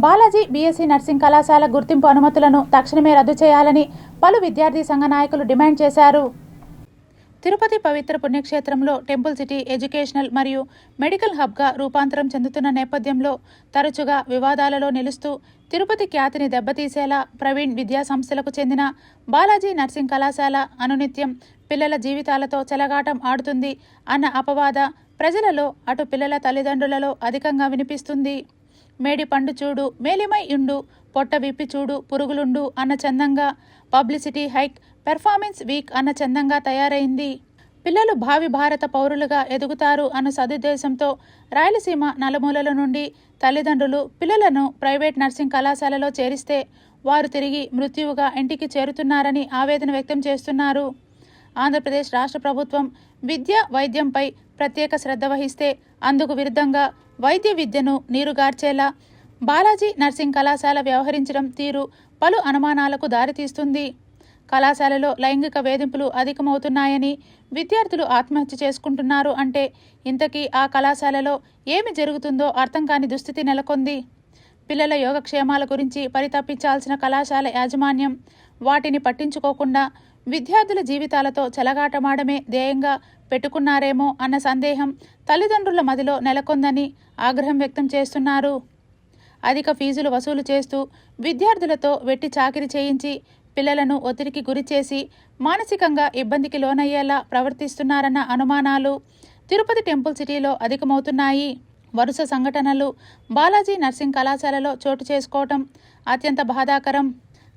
Balaji BSc nursing కళాశాల గుర్తింపు అనుమతులను తక్షణమే రద్దు చేయాలని పలు విద్యార్థి సంఘ నాయకులు డిమాండ్ చేశారు. తిరుపతి పవిత్ర పుణ్యక్షేత్రంలో టెంపుల్ సిటీ ఎడ్యుకేషనల్ మరియు మెడికల్ హబ్గా రూపాంతరం చెందుతున్న నేపథ్యంలో తరచుగా వివాదాలలో నిలుస్తూ తిరుపతి ఖ్యాతిని దెబ్బతీసేలా ప్రవీణ్ విద్యా సంస్థలకు చెందిన బాలాజీ నర్సింగ్ కళాశాల అనునిత్యం పిల్లల జీవితాలతో చెలగాటం ఆడుతుంది అన్న అపవాద ప్రజలలో అటు పిల్లల తల్లిదండ్రులలో అధికంగా వినిపిస్తుంది. మేడి పండు చూడు మేలిమై ఉండు పొట్ట విప్పి చూడు పురుగులుండు అన్న చందంగా పబ్లిసిటీ హైక్ పెర్ఫార్మెన్స్ వీక్ అన్న చందంగా తయారైంది. పిల్లలు భావి భారత పౌరులుగా ఎదుగుతారు అన్న సదుద్దేశంతో రాయలసీమ నలుమూలల నుండి తల్లిదండ్రులు పిల్లలను ప్రైవేట్ నర్సింగ్ కళాశాలలో చేరిస్తే వారు తిరిగి మృత్యువుగా ఇంటికి చేరుతున్నారని ఆవేదన వ్యక్తం చేస్తున్నారు. ఆంధ్రప్రదేశ్ రాష్ట్ర ప్రభుత్వం విద్య వైద్యంపై ప్రత్యేక శ్రద్ధ వహిస్తే అందుకు విరుద్ధంగా వైద్య విద్యను నీరుగార్చేలా బాలాజీ నర్సింగ్ కళాశాల వ్యవహరించడం తీరు పలు అనుమానాలకు దారితీస్తుంది. కళాశాలలో లైంగిక వేధింపులు అధికమవుతున్నాయని విద్యార్థులు ఆత్మహత్య చేసుకుంటున్నారు అంటే ఇంతకీ ఆ కళాశాలలో ఏమి జరుగుతుందో అర్థం కాని దుస్థితి నెలకొంది. పిల్లల యోగక్షేమాల గురించి పరితపించాల్సిన కళాశాల యాజమాన్యం వాటిని పట్టించుకోకుండా విద్యార్థుల జీవితాలతో చెలగాటమాడమే ధ్యేయంగా పెట్టుకున్నారేమో అన్న సందేహం తల్లిదండ్రుల మదిలో నెలకొందని ఆగ్రహం వ్యక్తం చేస్తున్నారు. అధిక ఫీజులు వసూలు చేస్తూ విద్యార్థులతో వెట్టి చాకిరి చేయించి పిల్లలను ఒత్తిడికి గురిచేసి మానసికంగా ఇబ్బందికి లోనయ్యేలా ప్రవర్తిస్తున్నారన్న అనుమానాలు తిరుపతి టెంపుల్ సిటీలో అధికమవుతున్నాయి. వరుస సంఘటనలు బాలాజీ నర్సింగ్ కళాశాలలో చోటు చేసుకోవటం అత్యంత బాధాకరం.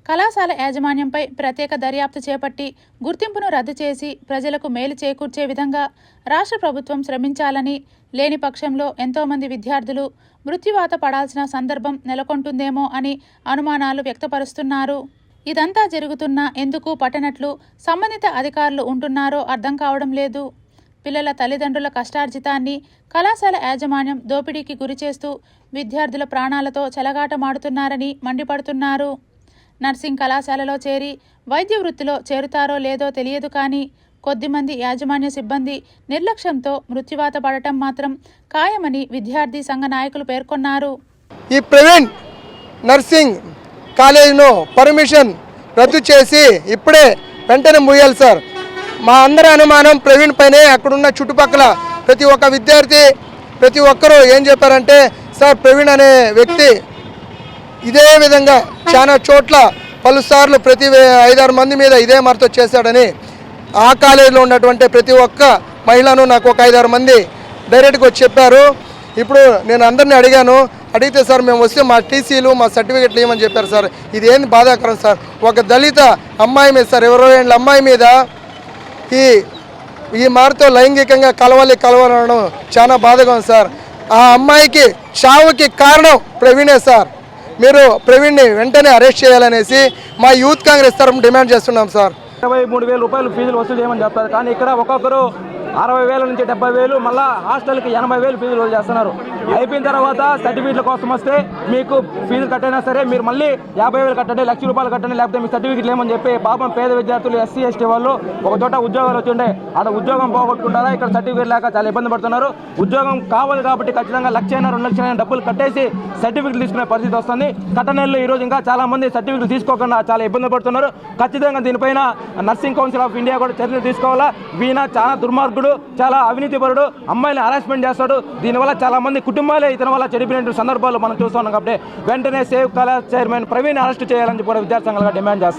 కళాశాల యాజమాన్యంపై ప్రత్యేక దర్యాప్తు చేపట్టి గుర్తింపును రద్దు చేసి ప్రజలకు మేలు చేకూర్చే విధంగా రాష్ట్ర ప్రభుత్వం శ్రమించాలని లేని పక్షంలో ఎంతోమంది విద్యార్థులు మృత్యువాత పడాల్సిన సందర్భం నెలకొంటుందేమో అని అనుమానాలు వ్యక్తపరుస్తున్నారు. ఇదంతా జరుగుతున్నా ఎందుకు పట్టనట్లు సంబంధిత అధికారులు ఉంటున్నారో అర్థం కావడం లేదు. పిల్లల తల్లిదండ్రుల కష్టార్జితాన్ని కళాశాల యాజమాన్యం దోపిడీకి గురిచేస్తూ విద్యార్థుల ప్రాణాలతో చెలగాటమాడుతున్నారని మండిపడుతున్నారు. నర్సింగ్ కళాశాలలో చేరి వైద్య వృత్తిలో చేరుతారో లేదో తెలియదు కానీ కొద్దిమంది యాజమాన్య సిబ్బంది నిర్లక్ష్యంతో మృత్యువాత పడటం మాత్రం ఖాయమని విద్యార్థి సంఘ నాయకులు పేర్కొన్నారు. ఈ ప్రవీణ్ నర్సింగ్ కాలేజీను పర్మిషన్ రద్దు చేసి ఇప్పుడే వెంటనే ముయ్యాలి సార్. మా అందరి అనుమానం ప్రవీణ్ పైనే అక్కడున్న చుట్టుపక్కల ప్రతి ఒక్క విద్యార్థి ప్రతి ఒక్కరూ ఏం చెప్పారంటే సార్ ప్రవీణ్ అనే వ్యక్తి ఇదే విధంగా చాలా చోట్ల పలుసార్లు ప్రతి ఐదారు మంది మీద ఇదే మరతో చేశాడని ఆ కాలేజీలో ఉన్నటువంటి ప్రతి ఒక్క మహిళను నాకు ఒక ఐదారు మంది డైరెక్ట్గా వచ్చి చెప్పారు. ఇప్పుడు నేను అందరిని అడిగాను అడిగితే సార్ మేము వస్తే మా టీసీలు మా సర్టిఫికెట్లు ఇవ్వమని చెప్పారు సార్. ఇది ఏంది బాధాకరం సార్? ఒక దళిత అమ్మాయి మీద సార్ ఇరవై ఏళ్ళ అమ్మాయి మీద ఈ ఈ మారితో లైంగికంగా కలవాలి కలవాలనడం చాలా బాధగా ఉంది సార్. ఆ అమ్మాయికి చావుకి కారణం ప్రవీణే సార్. మీరు ప్రవీణ్ని వెంటనే అరెస్ట్ చేయాలనేసి మా యూత్ కాంగ్రెస్ తరఫున డిమాండ్ చేస్తున్నాం సార్. ఇరవై మూడు వేల రూపాయలు ఫీజులు వసూలు చేయమని చెప్తారు కానీ ఇక్కడ ఒక్కొక్కరు అరవై వేల నుంచి డెబ్బై వేలు మళ్ళా హాస్టల్కి ఎనభై వేలు ఫీజులు చేస్తున్నారు. అయిపోయిన తర్వాత సర్టిఫికేట్ల కోసం వస్తే మీకు ఫీజులు కట్టైనా సరే మీరు మళ్ళీ యాభై వేలు కట్టండి లక్ష రూపాయలు కట్టండి లేకపోతే మీ సర్టిఫికేట్లు ఏమని చెప్పి పాపం పేద విద్యార్థులు ఎస్సీ ఎస్టీ వాళ్ళు ఒక చోట ఉద్యోగాలు వచ్చిండే అక్కడ ఉద్యోగం పోగొట్టుకుంటారా? ఇక్కడ సర్టిఫికేట్ లేక చాలా ఇబ్బంది పడుతున్నారు. ఉద్యోగం కావాలి కాబట్టి ఖచ్చితంగా లక్ష అయినా రెండు లక్షలైనా డబ్బులు కట్టేసి సర్టిఫికేట్ తీసుకునే పరిస్థితి వస్తుంది. కట్టనెల్లో ఈ రోజు ఇంకా చాలా మంది సర్టిఫికెట్ తీసుకోకుండా చాలా ఇబ్బంది పడుతున్నారు. ఖచ్చితంగా దీనిపైన నర్సింగ్ కౌన్సిల్ ఆఫ్ ఇండియా కూడా చర్యలు తీసుకోవాలా? వీణ చాలా దుర్మార్గుడు. చాలా అవినీతిపరుడు అమ్మాయిని హరాస్మెంట్ చేస్తాడు. దీనివల్ల చాలా మంది కుటుంబాలే ఇతని వల్ల చెడిపోయిన సందర్భాలు మనం చూస్తున్నాం కాబట్టి వెంటనే సేవ్ కళా చైర్మన్ ప్రవీణ్ అరెస్ట్ చేయాలని కూడా విద్యార్థి సంఘాలుగా డిమాండ్ చేస్తాం